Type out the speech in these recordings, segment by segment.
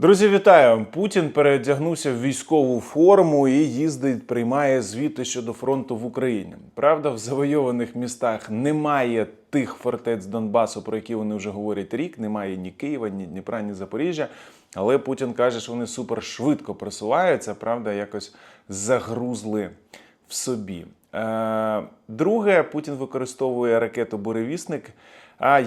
Друзі, вітаю! Путін переодягнувся в військову форму і їздить, приймає звіти щодо фронту в Україні. Правда, в завойованих містах немає тих фортець Донбасу, про які вони вже говорять рік. Немає ні Києва, ні Дніпра, ні Запоріжжя. Але Путін каже, що вони супер швидко просуваються. Правда, якось загрузли в собі. Е, Друге, Путін використовує ракету Буревісник.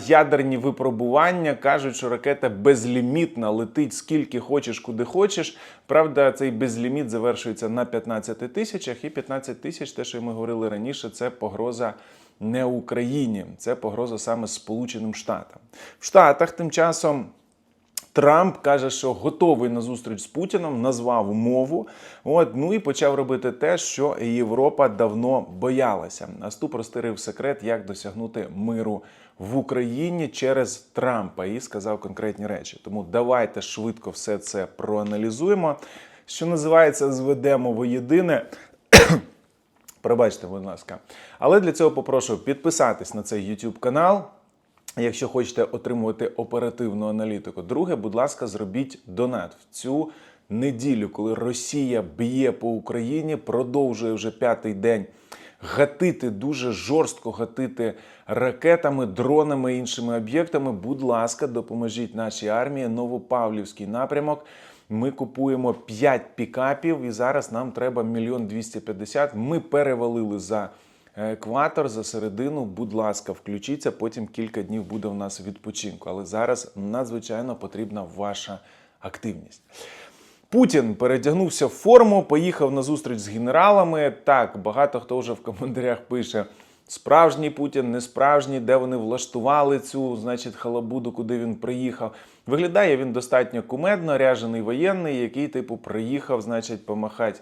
Ядерні випробування кажуть, що ракета безлімітна, летить скільки хочеш, куди хочеш. Правда, цей безліміт завершується на 15 тисячах, і 15 тисяч, те, що ми говорили раніше, це погроза не Україні, це погроза саме Сполученим Штатам. В Штатах тим часом. Трамп каже, що готовий на зустріч з Путіном, назвав мову. От ну і почав робити те, що Європа давно боялася. Наступ розтирив секрет, як досягнути миру в Україні через Трампа і сказав конкретні речі. Тому давайте швидко все це проаналізуємо. Що називається, зведемо воєдине. Пробачте, будь ласка. Але для цього попрошу підписатись на цей YouTube канал. Якщо хочете отримувати оперативну аналітику, друге, будь ласка, зробіть донат в цю неділю, коли Росія б'є по Україні, продовжує вже п'ятий день гатити дуже жорстко гатити ракетами, дронами іншими об'єктами. Будь ласка, допоможіть нашій армії. Новопавлівський напрямок. Ми купуємо 5 пікапів, і зараз нам треба мільйон 250. Ми перевалили за екватор за середину. Будь ласка, включіться. Потім кілька днів буде в нас відпочинку. Але зараз надзвичайно потрібна ваша активність. Путін передягнувся в форму, поїхав на зустріч з генералами. Так, багато хто вже в коментарях пише. Справжній Путін, не справжній, де вони влаштували цю, значить, халабуду, куди він приїхав. Виглядає він достатньо кумедно, ряжений воєнний, який, типу, приїхав, значить, помахати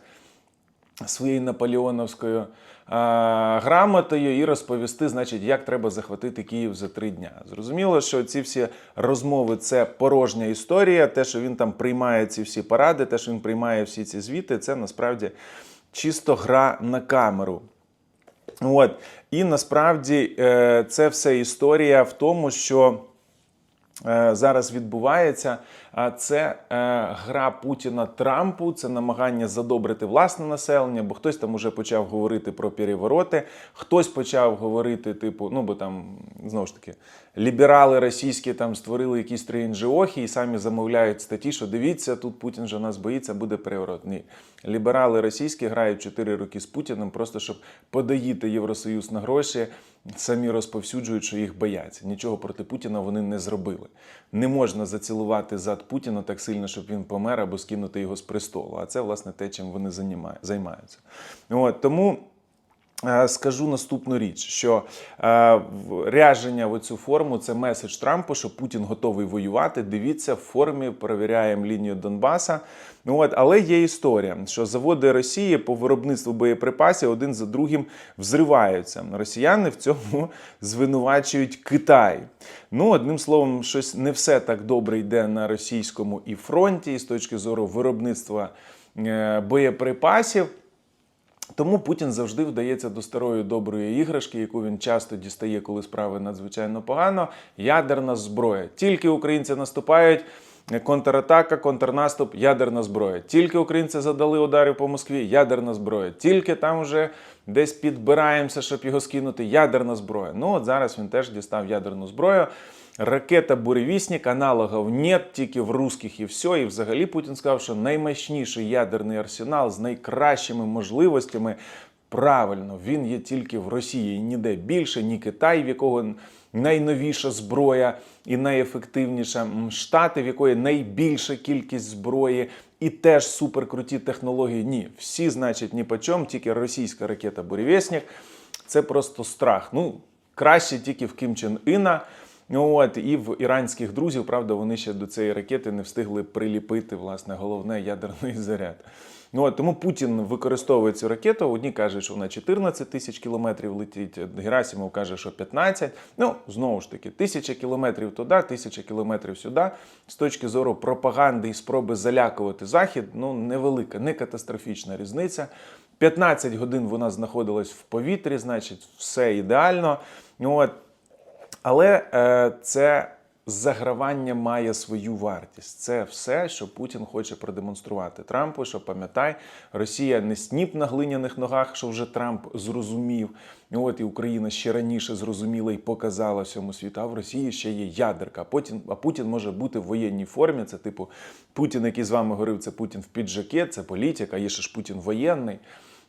своєю наполеоновською грамотою і розповісти, значить, як треба захватити Київ за три дня. Зрозуміло, що ці всі розмови це порожня історія. Те, що він там приймає ці всі паради, те, що він приймає всі ці звіти, це насправді чисто гра на камеру. От. І насправді е, це все історія в тому, що е, зараз відбувається. Це е, гра Путіна Трампу, це намагання задобрити власне населення, бо хтось там уже почав говорити про перевороти, хтось почав говорити, типу, ну бо там знову ж таки ліберали російські там створили якісь три НЖОхи і самі замовляють статті, що дивіться, тут Путін же нас боїться, буде переворот. Ні. Ліберали російські грають 4 роки з Путіним, просто щоб подаїти Євросоюз на гроші, самі розповсюджують, що їх бояться. Нічого проти Путіна вони не зробили. Не можна зацілувати зад Путіна так сильно, щоб він помер або скинути його з престолу. А це, власне, те, чим вони займаються. От, Тому. Е, Скажу наступну річ, що е, ряження в цю форму це меседж Трампу, що Путін готовий воювати. Дивіться, в формі перевіряємо лінію Донбаса. Ну от, але є історія, що заводи Росії по виробництву боєприпасів один за другим взриваються. Росіяни в цьому звинувачують Китай. Ну, одним словом, щось не все так добре йде на російському і фронті, і з точки зору виробництва е, боєприпасів. Тому Путін завжди вдається до старої доброї іграшки, яку він часто дістає, коли справи надзвичайно погано. Ядерна зброя. Тільки українці наступають. Контратака, контрнаступ, ядерна зброя. Тільки українці задали ударів по Москві, ядерна зброя. Тільки там вже десь підбираємося, щоб його скинути. Ядерна зброя. Ну от зараз він теж дістав ядерну зброю. Ракета Буревісник, аналогів нет, тільки в русських і все. І взагалі Путін сказав, що наймощніший ядерний арсенал з найкращими можливостями. Правильно, він є тільки в Росії, і ніде більше, ні Китай, в якого найновіша зброя і найефективніша, Штати, в якої найбільша кількість зброї, і теж суперкруті технології. Ні, всі, значить, ні по чому, тільки російська ракета Буревісник. Це просто страх. Ну, краще тільки в Кім Чен Іна. Ну, От, і в іранських друзів, правда, вони ще до цієї ракети не встигли приліпити власне головне ядерний заряд. Ну, от, тому Путін використовує цю ракету. Одні кажуть, що вона 14 тисяч кілометрів летить. Герасимов каже, що 15. Ну, знову ж таки, тисяча кілометрів туди, тисяча кілометрів сюди. З точки зору пропаганди і спроби залякувати Захід, ну невелика, не катастрофічна різниця. 15 годин вона знаходилась в повітрі, значить, все ідеально. Ну, от, але е, це загравання має свою вартість. Це все, що Путін хоче продемонструвати Трампу. Що пам'ятай, Росія не сніп на глиняних ногах, що вже Трамп зрозумів. От і Україна ще раніше зрозуміла і показала всьому світу. А в Росії ще є ядерка. А Путін, а Путін може бути в воєнній формі. Це типу Путін, який з вами говорив, це Путін в піджаке, це політика. Є ще ж Путін воєнний.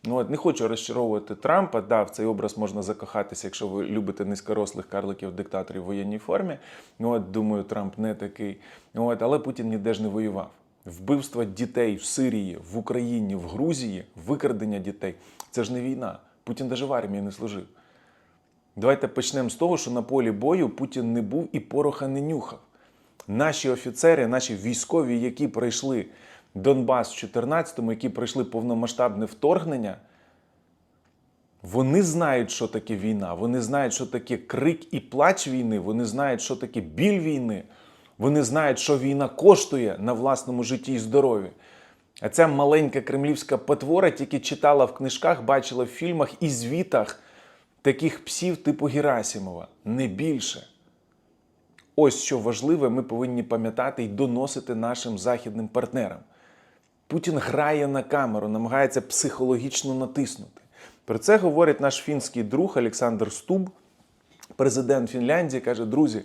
Ну, от, не хочу розчаровувати Трампа. Да, в цей образ можна закохатися, якщо ви любите низькорослих карликів диктаторів в воєнній формі. Ну, от, думаю, Трамп не такий. Ну, От, але Путін ніде ж не воював. Вбивства дітей в Сирії, в Україні, в Грузії, викрадення дітей це ж не війна. Путін навіть в армії не служив. Давайте почнемо з того, що на полі бою Путін не був і пороха не нюхав. Наші офіцери, наші військові, які пройшли Донбас в 14-му, які пройшли повномасштабне вторгнення, вони знають, що таке війна, вони знають, що таке крик і плач війни, вони знають, що таке біль війни, вони знають, що війна коштує на власному житті і здоров'ї. А ця маленька кремлівська потвора тільки читала в книжках, бачила в фільмах і звітах таких псів типу Герасімова, не більше. Ось що важливе, ми повинні пам'ятати і доносити нашим західним партнерам. Путін грає на камеру, намагається психологічно натиснути. Про це говорить наш фінський друг Олександр Стуб, президент Фінляндії, каже: друзі,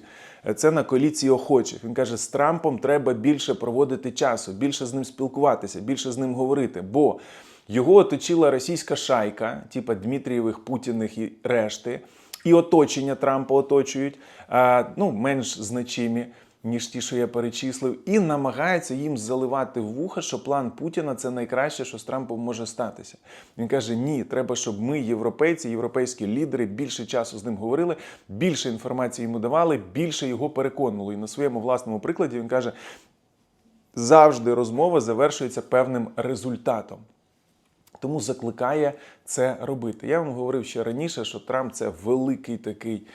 це на коаліції охочих. Він каже, з Трампом треба більше проводити часу, більше з ним спілкуватися, більше з ним говорити. Бо його оточила російська шайка, типа Дмитрієвих, Путіних і решти, і оточення Трампа оточують, ну, менш значимі ніж ті, що я перечислив, і намагається їм заливати в вуха, що план Путіна це найкраще, що з Трампом може статися. Він каже: Ні, треба, щоб ми, європейці, європейські лідери, більше часу з ним говорили, більше інформації йому давали, більше його переконували. І на своєму власному прикладі він каже: завжди розмова завершується певним результатом. Тому закликає це робити. Я вам говорив ще раніше, що Трамп це великий такий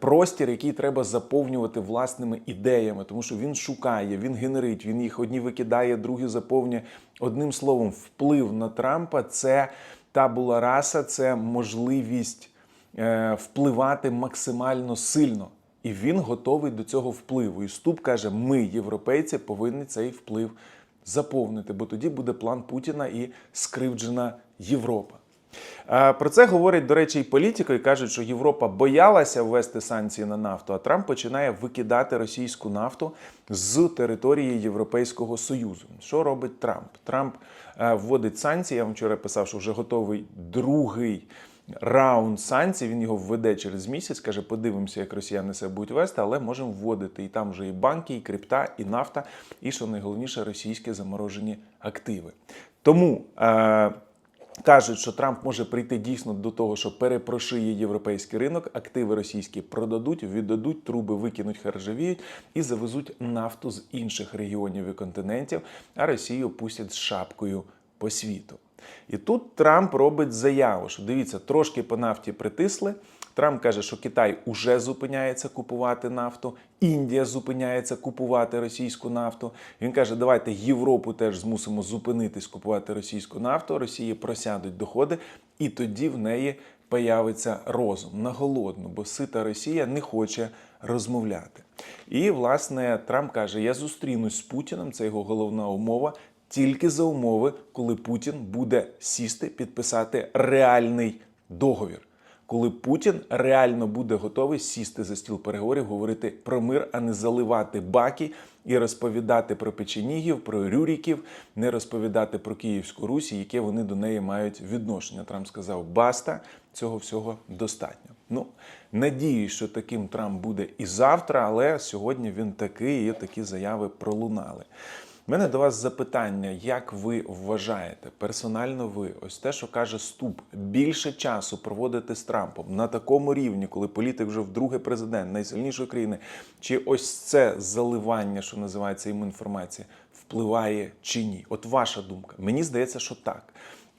простір, який треба заповнювати власними ідеями, тому що він шукає, він генерить, він їх одні викидає, другі заповнює. Одним словом, вплив на Трампа це табула раса, це можливість е, впливати максимально сильно. І він готовий до цього впливу. І Ступ каже: ми, європейці, повинні цей вплив заповнити, бо тоді буде план Путіна і скривджена Європа. Е, Про це говорять, до речі, і політики, і кажуть, що Європа боялася ввести санкції на нафту, а Трамп починає викидати російську нафту з території Європейського Союзу. Що робить Трамп? Трамп е, вводить санкції. Я вам вчора писав, що вже готовий другий раунд санкцій. Він його введе через місяць. каже, подивимося, як росіяни себе будуть вести, але можемо вводити. І там вже і банки, і крипта, і нафта, і що найголовніше, російські заморожені активи. Тому. Е- Кажуть, що Трамп може прийти дійсно до того, що перепрошиє європейський ринок, активи російські продадуть, віддадуть, труби викинуть, харжавіють і завезуть нафту з інших регіонів і континентів, а Росію пустять з шапкою по світу. І тут Трамп робить заяву, що дивіться, трошки по нафті притисли. Трамп каже, що Китай уже зупиняється купувати нафту, Індія зупиняється купувати російську нафту. Він каже, давайте Європу теж змусимо зупинитись купувати російську нафту. Росії просядуть доходи, і тоді в неї появиться розум на голодну, бо сита Росія не хоче розмовляти. І власне Трамп каже: Я зустрінусь з Путіним. Це його головна умова. Тільки за умови, коли Путін буде сісти, підписати реальний договір коли Путін реально буде готовий сісти за стіл переговорів, говорити про мир, а не заливати баки і розповідати про печенігів, про рюріків, не розповідати про Київську Русь, яке вони до неї мають відношення. Трамп сказав: Баста, цього всього достатньо. Ну, надіюсь, що таким Трамп буде і завтра, але сьогодні він такий, і такі заяви пролунали. У мене до вас запитання, як ви вважаєте, персонально ви, ось те, що каже Ступ, більше часу проводити з Трампом на такому рівні, коли політик вже вдруге президент найсильнішої країни, чи ось це заливання, що називається їм інформація, впливає чи ні? От ваша думка. Мені здається, що так.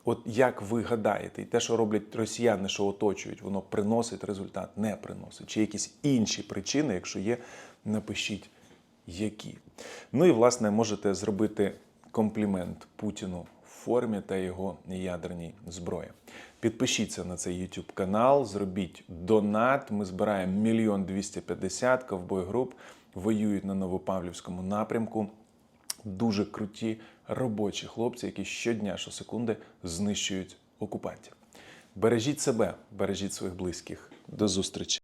От як ви гадаєте, і те, що роблять росіяни, що оточують, воно приносить результат, не приносить, чи якісь інші причини, якщо є, напишіть які. Ну і власне можете зробити комплімент Путіну в формі та його ядерній зброї. Підпишіться на цей YouTube канал, зробіть донат. Ми збираємо мільйон двісті п'ятдесят ковбой груп. воюють на Новопавлівському напрямку. Дуже круті робочі хлопці, які щодня, щосекунди знищують окупантів. Бережіть себе, бережіть своїх близьких. До зустрічі!